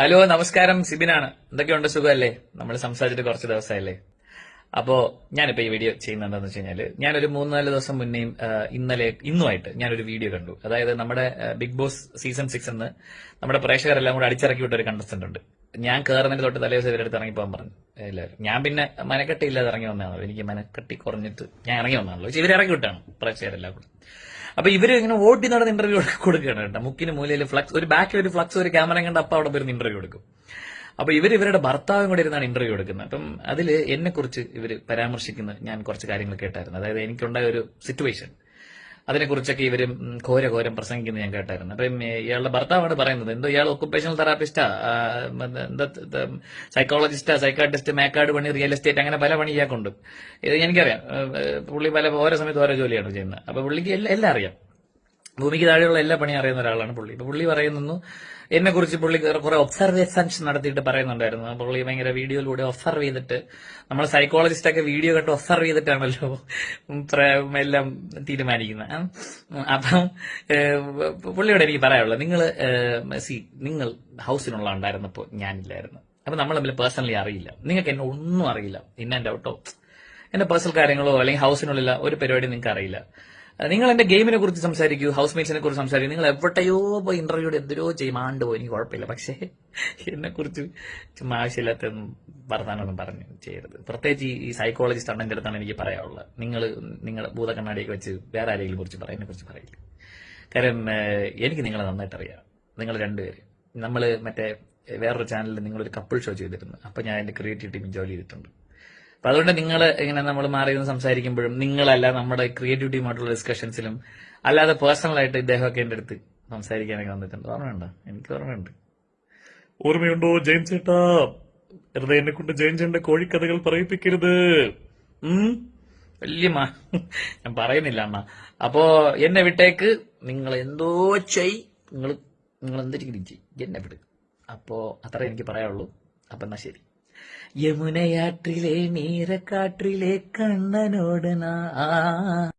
Hello നമസ്കാരം. സിബിനാണ്. എന്തൊക്കെയുണ്ട്? സുഖമല്ലേ? നമ്മൾ സംസാരിച്ചിട്ട് കുറച്ച് ദിവസമല്ലേ അപ്പോ ഞാനിപ്പോ ഈ വീഡിയോ ചെയ്യുന്നത് എന്താണെന്ന് വെച്ച് കഴിഞ്ഞാൽ ഞാനൊരു മൂന്ന് നാല് ദിവസം മുന്നേയും ഇന്നലെ ഇന്നുമായിട്ട് ഞാനൊരു വീഡിയോ കണ്ടു. അതായത് നമ്മുടെ ബിഗ് ബോസ് സീസൺ സിക്സ് എന്ന് നമ്മുടെ പ്രേക്ഷകരെല്ലാം കൂടെ അടിച്ചിറക്കി വിട്ട ഒരു കണ്ടസ്റ്റന്റ് ഉണ്ട്. ഞാൻ കയറുന്നതിന് തൊട്ട് തലേ ദിവസം ഇവരെടുത്ത് ഇറങ്ങി പോകാൻ പറഞ്ഞു. എല്ലാവരും. ഞാൻ പിന്നെ മനക്കെട്ടി ഇല്ലാതെ ഇറങ്ങി വന്നാണല്ലോ എനിക്ക് മനക്കെട്ടി കുറഞ്ഞിട്ട് ഞാൻ ഇറങ്ങി വന്നാണല്ലോ ഇവർ ഇവരിറങ്ങി വിട്ടാണ് പ്രേക്ഷകരെല്ലാം കൂടെ അപ്പൊ ഇവർ ഇങ്ങനെ ഓടി നടന്ന് ഇന്റർവ്യൂ കൊടുക്കുകയാണ് കേട്ടോ. മുക്കിന് മൂലയിൽ ഫ്ലക്സ് ഒരു ബാക്കിൽ ഒരു ഫ്ലക്സ് ഒരു ക്യാമറ കണ്ട് അപ്പ അവിടെ വരുന്ന ഇന്റർവ്യൂ എടുക്കും. അപ്പൊ ഇവർ ഇവരുടെ ഭർത്താവും കൂടെ ഇരുന്നാണ് ഇന്റർവ്യൂ എടുക്കുന്നത്. അപ്പം അതിൽ എന്നെ കുറിച്ച് ഇവർ പരാമർശിക്കുന്ന ഞാൻ കുറച്ച് കാര്യങ്ങൾ കേട്ടായിരുന്നു. അതായത് എനിക്കുണ്ടായ ഒരു സിറ്റുവേഷൻ അതിനെക്കുറിച്ചൊക്കെ ഇവരും ഘോര ഘോരം പ്രസംഗിക്കുന്നത് ഞാൻ കേട്ടായിരുന്നു. അപ്പം ഇയാളുടെ ഭർത്താവാണ് പറയുന്നത്. എന്തോ ഇയാൾ ഒക്കുപ്പേഷണൽ തെറാപ്പിസ്റ്റാ എന്താ സൈക്കോളജിസ്റ്റാ സൈക്കാട്രിസ്റ്റ് മേക്കാട് പണി റിയൽ എസ്റ്റേറ്റ് അങ്ങനെ പല പണി ഇയാൾക്കുണ്ട്. ഇത് എനിക്കറിയാം. പുള്ളി പല ഓരോ സമയത്ത് ഓരോ ജോലിയാണ് ചെയ്യുന്നത്. അപ്പൊ പുള്ളിക്ക് എല്ലാം എല്ലാം അറിയാം. ഭൂമിക്ക് താഴെയുള്ള എല്ലാ പണിയും അറിയുന്ന ഒരാളാണ് പുള്ളി. ഇപ്പൊ പുള്ളി പറയുന്നു എന്നെ കുറിച്ച് പുള്ളി കുറെ ഒബ്സർവേഷൻസ് നടത്തിയിട്ട് പറയുന്നുണ്ടായിരുന്നു. പുള്ളി ഭയങ്കര വീഡിയോയിലൂടെ ഒബ്സർവ് ചെയ്തിട്ട് നമ്മൾ സൈക്കോളജിസ്റ്റ് ഒക്കെ വീഡിയോ കണ്ട് ഒബ്സർവ് ചെയ്തിട്ടാണല്ലോ എല്ലാം തീരുമാനിക്കുന്നത്. അപ്പം പുള്ളിയോട് എനിക്ക് പറയാനുള്ളത് നിങ്ങൾ സി നിങ്ങൾ ഹൗസിനുള്ള ഉണ്ടായിരുന്നപ്പോൾ ഞാനില്ലായിരുന്നു. അപ്പൊ നമ്മൾ തമ്മിൽ പേഴ്സണലി അറിയില്ല. നിങ്ങൾക്ക് എന്നെ ഒന്നും അറിയില്ല. ഇന്ന ആൻഡ് ഔട്ടോ എന്റെ പേഴ്സണൽ കാര്യങ്ങളോ അല്ലെങ്കിൽ ഹൗസിനുള്ളില്ല ഒരു പരിപാടി നിങ്ങൾക്ക് അറിയില്ല. നിങ്ങൾ എന്റെ ഗെയിമിനെ കുറിച്ച് സംസാരിക്കൂ ഹൗസ് മേറ്റ്സിനെ കുറിച്ച് സംസാരിക്കൂ. നിങ്ങൾ എവിടെയോ പോയി ഇന്റർവ്യൂടെ എന്തിനോ ചെയ്യും പോയി എനിക്ക് കുഴപ്പമില്ല. പക്ഷേ എന്നെ കുറിച്ച് ചുമ്മാ ആവശ്യമില്ലാത്ത വർത്താനൊന്നും പറഞ്ഞു ചെയ്യരുത്. പ്രത്യേകിച്ച് ഈ- സൈക്കോളജിസ്റ്റ് അണ്ണന്റെ അടുത്താണ് എനിക്ക് പറയാനുള്ളത്. നിങ്ങൾ നിങ്ങളുടെ ഭൂതക്കണ്ണാടിയൊക്കെ വെച്ച് വേറെ ആരെങ്കിലും കുറിച്ച് പറയാം എന്നെ കുറിച്ച് പറയില്ല കാരണം എനിക്ക് നിങ്ങളെ നന്നായിട്ട് അറിയാം നിങ്ങൾ രണ്ടുപേര്. നമ്മൾ മറ്റേ വേറൊരു ചാനലിൽ നിങ്ങളൊരു കപ്പിൾ ഷോ ചെയ്തിരുന്നു. അപ്പൊ ഞാൻ എന്റെ ക്രിയേറ്റീവ് ടീമിൽ ജോലി ചെയ്തിട്ടുണ്ട്. അപ്പൊ അതുകൊണ്ട് നിങ്ങൾ ഇങ്ങനെ നമ്മൾ മാറി നിന്ന് സംസാരിക്കുമ്പോഴും നിങ്ങളല്ല നമ്മുടെ ക്രിയേറ്റിവിറ്റിയുമായിട്ടുള്ള ഡിസ്കഷൻസിലും അല്ലാതെ പേഴ്സണൽ ആയിട്ട് ഇദ്ദേഹമൊക്കെ എന്റെ അടുത്ത് സംസാരിക്കാനൊക്കെ വന്നിട്ടുണ്ട്. ഓർമ്മയുണ്ടോ? എനിക്ക് ഓർമ്മയുണ്ട്. ഓർമ്മയുണ്ടോ? ജയൻ ചേട്ടാ വെറുതെ എന്നെ കൊണ്ട് ജയൻ ചേട്ടന്റെ കോഴിക്കഥകൾ പറയിപ്പിക്കരുത്. വലിയ മാ ഞാൻ പറയുന്നില്ല അമ്മ അപ്പോ എന്നെ വിട്ടേക്ക്. നിങ്ങൾ എന്തോ ചെയ്. നിങ്ങൾ നിങ്ങൾ എന്തെങ്കിലും ചെയ് എന്നെ വിട്. അപ്പോ അത്ര എനിക്ക് പറയാനുള്ളൂ. അപ്പൊ എന്നാ ശരി. யமுனையாற்றிலே நீர காற்றிலே கண்ணனோடு நான்.